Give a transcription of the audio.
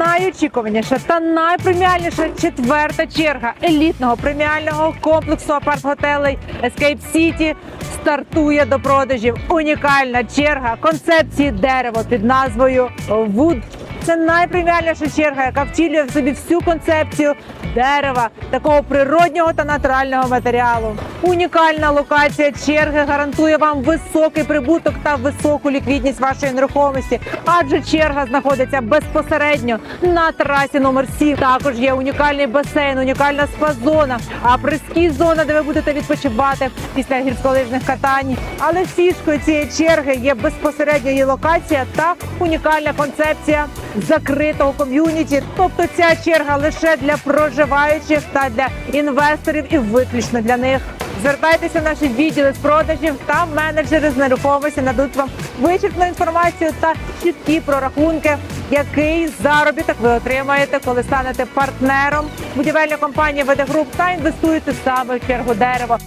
найочікуваніша та найпреміальніша четверта черга елітного преміального комплексу апарт-готелей Escape City стартує до продажів. Унікальна черга концепції дерево під назвою Wood. Це найпреміальніша черга, яка втілює в собі всю концепцію дерева, такого природнього та натурального матеріалу. Унікальна локація черги гарантує вам високий прибуток та високу ліквідність вашої нерухомості, адже черга знаходиться безпосередньо на трасі номер 7. Також є унікальний басейн, унікальна спа-зона, а прискій зона, де ви будете відпочивати після гірськолижних катань. Але фішкою цієї черги є безпосередньо її локація та унікальна концепція закритого ком'юніті. Тобто ця черга лише для проживаючих та для інвесторів і виключно для них. Звертайтеся в наші відділи з продажів та менеджери з нерухомості надуть вам вичерпну інформацію та чіткі прорахунки, який заробіток ви отримаєте, коли станете партнером будівельної компанії «ВД Груп» та інвестуєте саме в чергу дерева.